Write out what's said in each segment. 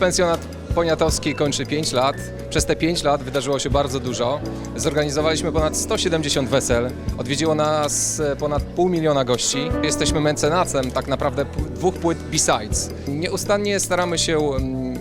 Pensjonat Poniatowski kończy 5 lat. Przez te 5 lat wydarzyło się bardzo dużo. Zorganizowaliśmy ponad 170 wesel. Odwiedziło nas e, ponad pół miliona gości. Jesteśmy mecenasem tak naprawdę dwóch płyt B-Sides. Nieustannie staramy się mm,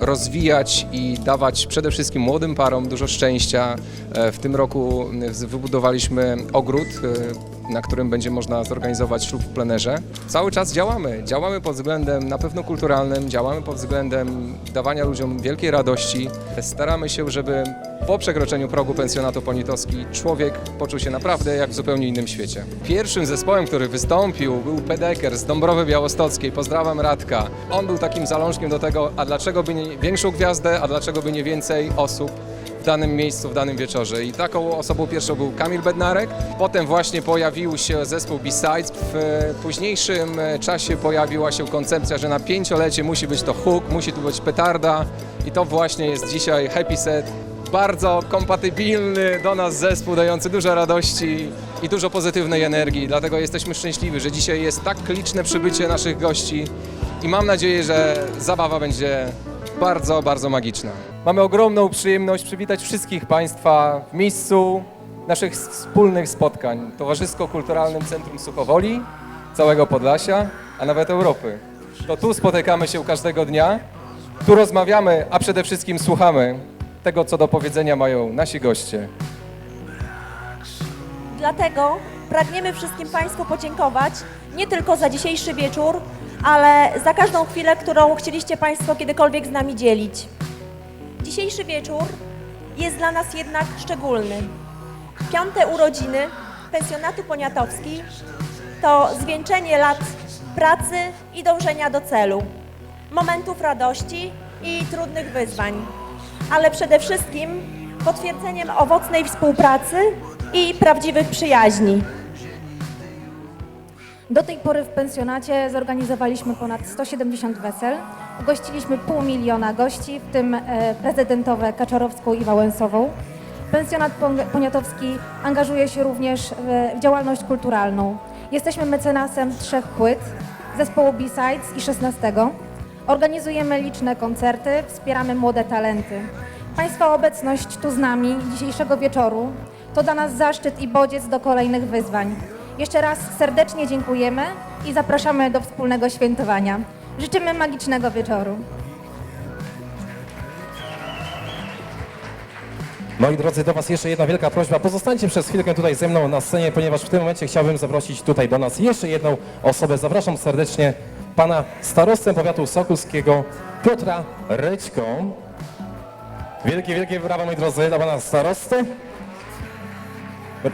rozwijać i dawać przede wszystkim młodym parom dużo szczęścia. E, W tym roku mm, wybudowaliśmy ogród, e, na którym będzie można zorganizować ślub w plenerze. Cały czas działamy. Działamy pod względem na pewno kulturalnym, działamy pod względem dawania ludziom wielkiej radości. Staramy się, żeby po przekroczeniu progu pensjonatu Ponitowski człowiek poczuł się naprawdę jak w zupełnie innym świecie. Pierwszym zespołem, który wystąpił był Pedeker z Dąbrowy Białostockiej. Pozdrawiam Radka. On był takim zalążkiem do tego, a dlaczego by nie większą gwiazdę, a dlaczego by nie więcej osób danym miejscu, w danym wieczorze. I taką osobą pierwszą był Kamil Bednarek. Potem właśnie pojawił się zespół B-Sides. W późniejszym czasie pojawiła się koncepcja, że na pięciolecie musi być to hook, musi tu być petarda. I to właśnie jest dzisiaj Happy Set. Bardzo kompatybilny do nas zespół, dający dużo radości i dużo pozytywnej energii. Dlatego jesteśmy szczęśliwi, że dzisiaj jest tak liczne przybycie naszych gości i mam nadzieję, że zabawa będzie bardzo, bardzo magiczna. Mamy ogromną przyjemność przywitać wszystkich Państwa w miejscu naszych wspólnych spotkań Towarzysko-Kulturalnym Centrum Suchowoli, całego Podlasia, a nawet Europy. To tu spotykamy się każdego dnia, tu rozmawiamy, a przede wszystkim słuchamy tego, co do powiedzenia mają nasi goście. Dlatego pragniemy wszystkim Państwu podziękować nie tylko za dzisiejszy wieczór, ale za każdą chwilę, którą chcieliście Państwo kiedykolwiek z nami dzielić. Dzisiejszy wieczór jest dla nas jednak szczególny. Piąte urodziny pensjonatu Poniatowski to zwieńczenie lat pracy i dążenia do celu, momentów radości i trudnych wyzwań, ale przede wszystkim potwierdzeniem owocnej współpracy i prawdziwych przyjaźni. Do tej pory w pensjonacie zorganizowaliśmy ponad 170 wesel. Ugościliśmy pół miliona gości, w tym e, prezydentowe Kaczorowską i Wałęsową. Pensjonat Poniatowski angażuje się również w działalność kulturalną. Jesteśmy mecenasem trzech płyt, zespołu B-Sides i 16. Organizujemy liczne koncerty, wspieramy młode talenty. Państwa obecność tu z nami dzisiejszego wieczoru to dla nas zaszczyt i bodziec do kolejnych wyzwań. Jeszcze raz serdecznie dziękujemy i zapraszamy do wspólnego świętowania. Życzymy magicznego wieczoru. Moi drodzy, do Was jeszcze jedna wielka prośba. Pozostańcie przez chwilkę tutaj ze mną na scenie, ponieważ w tym momencie chciałbym zaprosić tutaj do nas jeszcze jedną osobę. Zapraszam serdecznie pana starostę powiatu sokulskiego Piotra Ryćko. Wielkie, wielkie brawa, moi drodzy, dla pana starosty.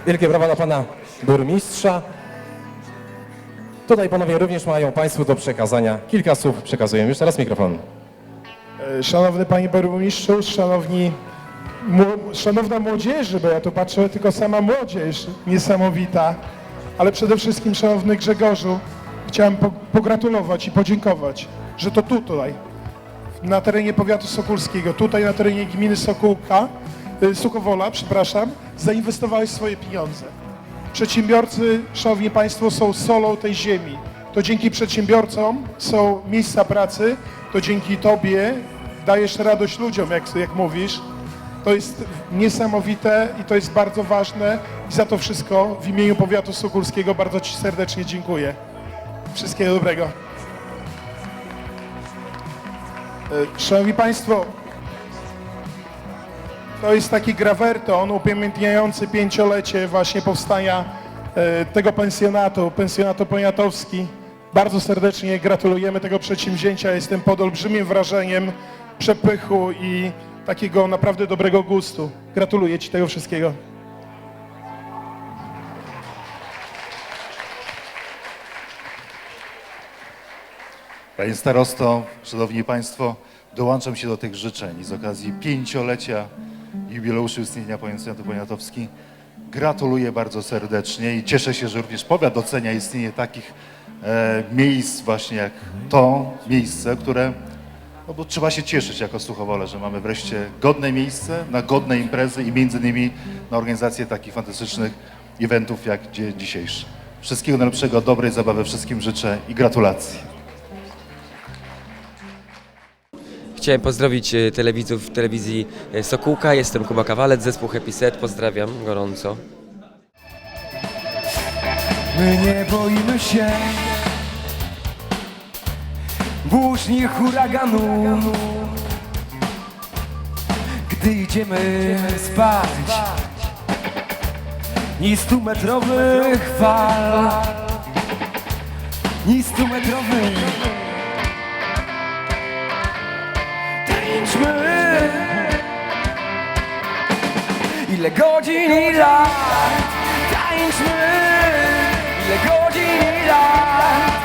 Wielkie brawa dla pana burmistrza. Tutaj panowie również mają Państwu do przekazania kilka słów. Przekazuję już teraz mikrofon. E, Szanowny Panie Burmistrzu, szanowni, szanowna młodzieży, bo ja tu patrzę tylko sama młodzież niesamowita, ale przede wszystkim szanowny Grzegorzu, chciałem po, pogratulować i podziękować, że to tu tutaj, na terenie powiatu sokulskiego, tutaj na terenie gminy Sokółka, y, Suchowola, przepraszam, zainwestowałeś swoje pieniądze. Przedsiębiorcy, szanowni państwo, są solą tej ziemi. To dzięki przedsiębiorcom są miejsca pracy, to dzięki tobie dajesz radość ludziom, jak, jak mówisz. To jest niesamowite i to jest bardzo ważne i za to wszystko w imieniu powiatu sokulskiego bardzo ci serdecznie dziękuję. Wszystkiego dobrego. E, Szanowni Państwo, to jest taki grawerton upamiętniający pięciolecie właśnie powstania e, tego pensjonatu, pensjonatu Poniatowski. Bardzo serdecznie gratulujemy tego przedsięwzięcia. Jestem pod olbrzymim wrażeniem przepychu i takiego naprawdę dobrego gustu. Gratuluję Ci tego wszystkiego. Panie starosto, szanowni państwo, dołączam się do tych życzeń z okazji pięciolecia jubileuszu istnienia pensjonatu Poniatowski. Gratuluję bardzo serdecznie i cieszę się, że również powiat docenia istnienie takich e, miejsc właśnie jak to miejsce, które no bo trzeba się cieszyć jako Suchowole, że mamy wreszcie godne miejsce na godne imprezy i między innymi na organizację takich fantastycznych eventów jak dzisiejszy. Wszystkiego najlepszego, dobrej zabawy wszystkim życzę i gratulacji. Chciałem pozdrowić e, telewidzów telewizji e, Sokółka. Jestem Kuba Kawalec, zespół Happy Set. Pozdrawiam gorąco. My nie boimy się Burzni huraganu Gdy idziemy spać Ni stu metrowych fal Ni stu Tańczmy Ile godzin i lat? Tańczmy. Ile godzin i lat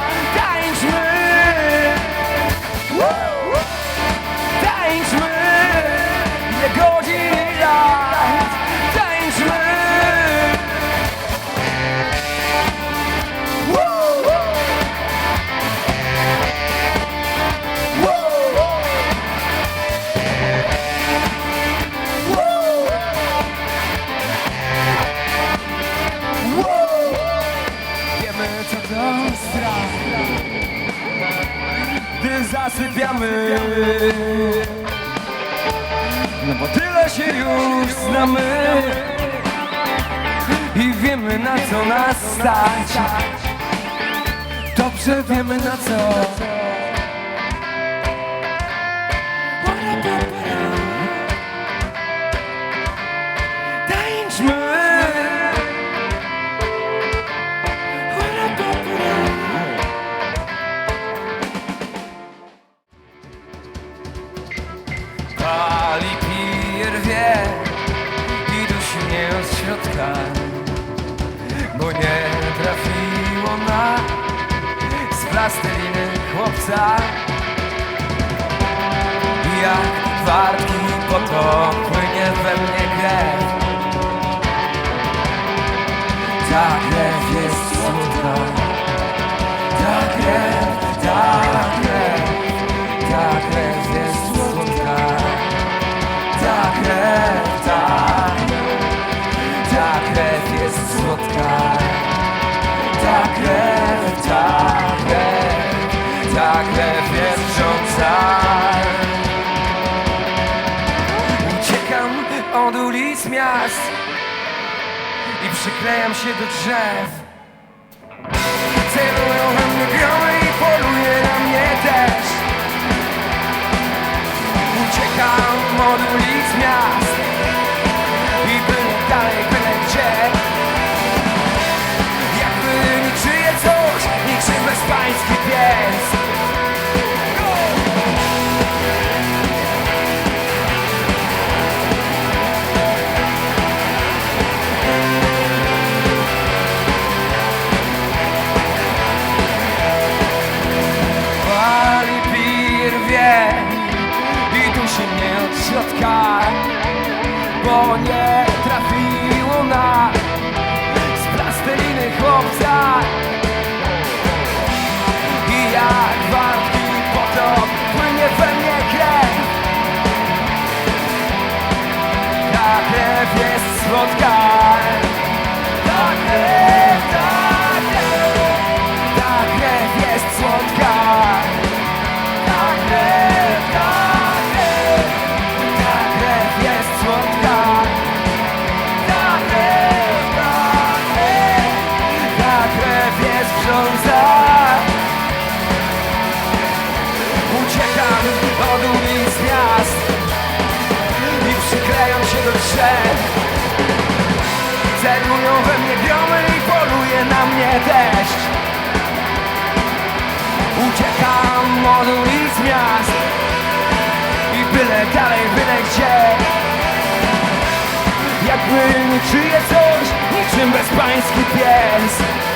znamy I wiemy na co nas stać. Dobrze wiemy na co plasteliny chłopca. Jak wartki potok płynie we mnie krew. Ta krew jest słodka. Ta krew, miast I przyklejam się do drzew. Celują we mnie gromy i poluje na mnie deszcz. Uciekam od ulic miast środka Bo nie trafiło na z plasteliny chłopca. I jak wartki potok płynie we mnie krew. Ta krew jest słodka drzew Celują we mnie gromy i poluje na mnie deszcz. Uciekam od ulic miast I byle dalej, byle gdzie. Jakby niczyje coś, niczym bezpański pies